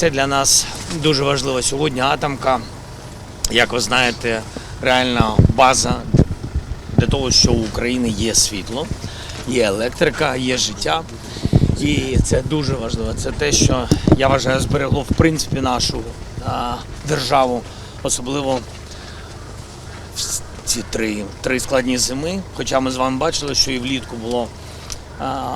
Це для нас дуже важливо сьогодні. Атомка, як ви знаєте, реальна база для того, що у України є світло, є електрика, є життя. І це дуже важливо. Це те, що я вважаю, зберегло в принципі нашу а, державу, особливо в ці три, три складні зими. Хоча ми з вами бачили, що і влітку було.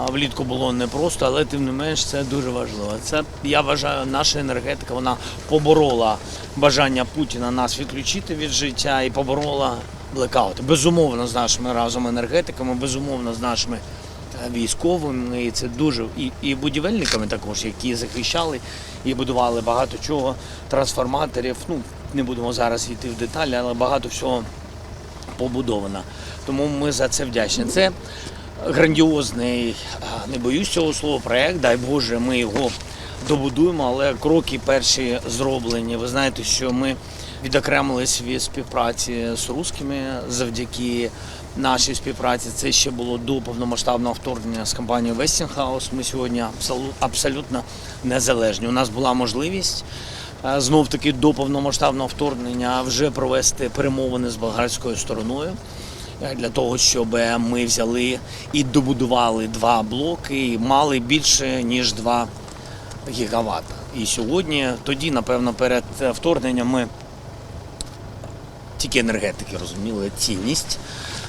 Влітку було непросто, але тим не менш це дуже важливо. Це я вважаю, наша енергетика вона поборола бажання Путіна нас відключити від життя і поборола блекаути. Безумовно, з нашими разом енергетиками, безумовно, з нашими е, військовими. І це дуже і, і будівельниками також, які захищали і будували багато чого, трансформаторів. Ну не будемо зараз йти в деталі, але багато всього побудовано. Тому ми за це вдячні. Це грандіозний, не боюсь цього слова, проект. Дай Боже, ми його добудуємо, але кроки перші зроблені. Ви знаєте, що ми відокремились від співпраці з русскими завдяки нашій співпраці. Це ще було до повномасштабного вторгнення з компанією Westinghouse. Ми сьогодні абсолютно незалежні. У нас була можливість знов таки до повномасштабного вторгнення вже провести перемовини з болгарською стороною для того, щоб ми взяли і добудували два блоки, і мали більше ніж 2 гігавата. І сьогодні, тоді, напевно, перед е, вторгненням ми тільки енергетики розуміли цінність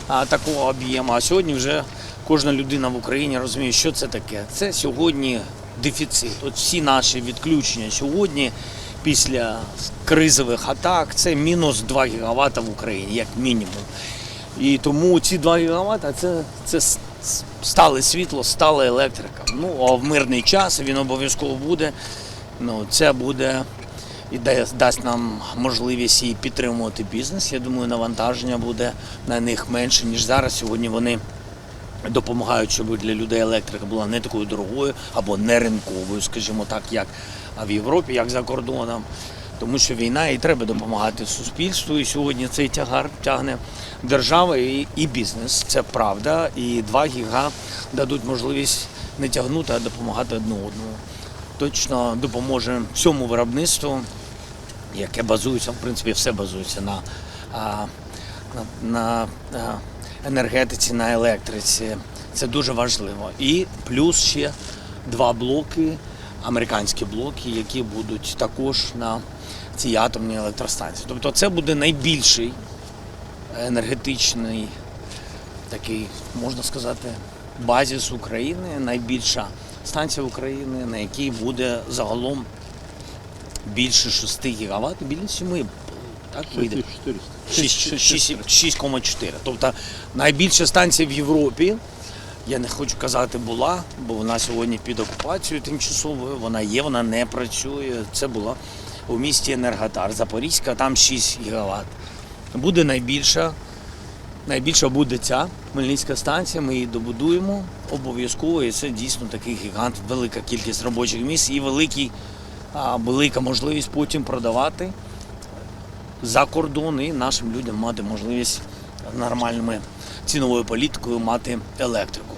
такого об'єму. А сьогодні вже кожна людина в Україні розуміє, що це таке. Це сьогодні дефіцит. От всі наші відключення сьогодні після кризових атак це мінус 2 гігавата в Україні, як мінімум. І тому ці 2 гігавата це, це стале світло, стала електрика. Ну а в мирний час він обов'язково буде. Ну, це буде і да- дасть нам можливість і підтримувати бізнес. Я думаю, навантаження буде на них менше, ніж зараз. Сьогодні вони допомагають, щоб для людей електрика була не такою дорогою або не ринковою, скажімо так, як в Європі, як за кордоном. Тому що війна і треба допомагати суспільству. І сьогодні цей тягар тягне держава і, і бізнес. Це правда. І 2 гіга дадуть можливість не тягнути, а допомагати одне одному. Точно допоможе всьому виробництву, яке базується, в принципі, все базується на, на, на енергетиці, на електриці. Це дуже важливо. І плюс ще два блоки, американські блоки, які будуть також на цій атомній електростанції. Тобто це буде найбільший енергетичний такий, можна сказати, базіс України, найбільша станція України, на якій буде загалом більше 6 гігават, біля 7, так вийде. 6 6 6,4. Тобто найбільша станція в Європі. Я не хочу казати була, бо вона сьогодні під окупацією тимчасовою. Вона є, вона не працює. Це була у місті Енерготар. Запорізька, там 6 гігават. Буде найбільша. Найбільша буде ця Хмельницька станція. Ми її добудуємо обов'язково. І це дійсно такий гігант, велика кількість робочих місць і великий, велика можливість потім продавати за кордон і нашим людям мати можливість нормальними ціновою політикою мати електрику.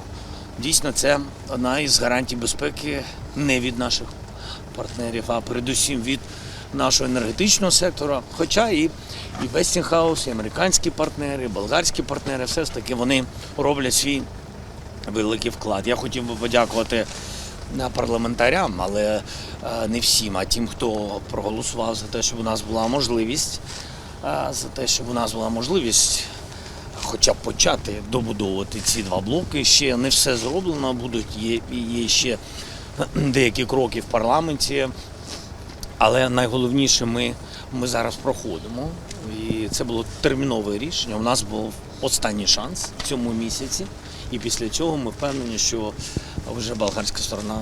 Дійсно, це одна із гарантій безпеки не від наших партнерів, а передусім від нашого енергетичного сектора. Хоча і, і Westinghouse, і американські партнери, і болгарські партнери, все ж таки вони роблять свій великий вклад. Я хотів би подякувати е, парламентарям, але е, не всім, а тим, хто проголосував за те, щоб у нас була можливість, е, за те, щоб у нас була можливість хоча б почати добудовувати ці два блоки. Ще не все зроблено, будуть є, є ще деякі кроки в парламенті. Але найголовніше ми, ми зараз проходимо. І це було термінове рішення. У нас був останній шанс в цьому місяці. І після цього ми впевнені, що вже болгарська сторона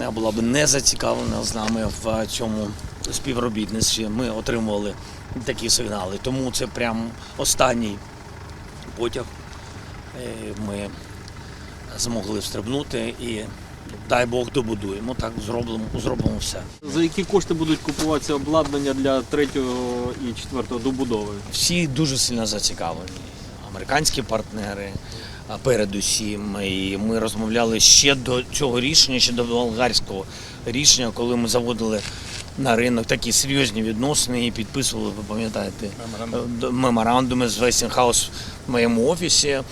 е, була б не зацікавлена з нами в цьому співробітництві. Ми отримували такі сигнали. Тому це прям останній потяг. Е, Ми змогли встрибнути і дай Бог добудуємо. Так зробимо, зробимо все. За які кошти будуть купуватися обладнання для третього і четвертого добудови? Всі дуже сильно зацікавлені. Американські партнери, передусім. І ми розмовляли ще до цього рішення, ще до болгарського рішення, коли ми заводили на ринок, такі серйозні відносини і підписували, ви пам'ятаєте, меморандуми з Westinghouse моєму офісі. Е,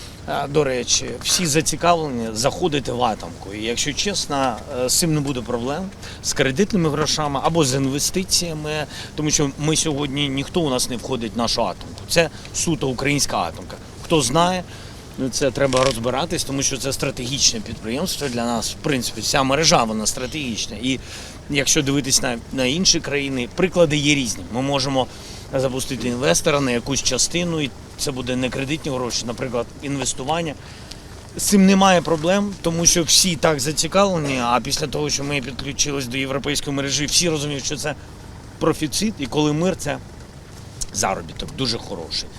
До речі, всі зацікавлені заходити в атомку. І якщо чесно, е, з цим не буде проблем з кредитними грошами або з інвестиціями, тому що ми сьогодні ніхто у нас не входить в нашу атомку. Це суто українська атомка. Хто знає, це треба розбиратись, тому що це стратегічне підприємство для нас. В принципі, вся мережа вона стратегічна. І якщо дивитись на, на інші країни, приклади є різні. Ми можемо запустити інвестора на якусь частину, і це буде не кредитні гроші, наприклад, інвестування. З цим немає проблем, тому що всі так зацікавлені. А після того, що ми підключились до європейської мережі, всі розуміють, що це профіцит, і коли мир це заробіток дуже хороший.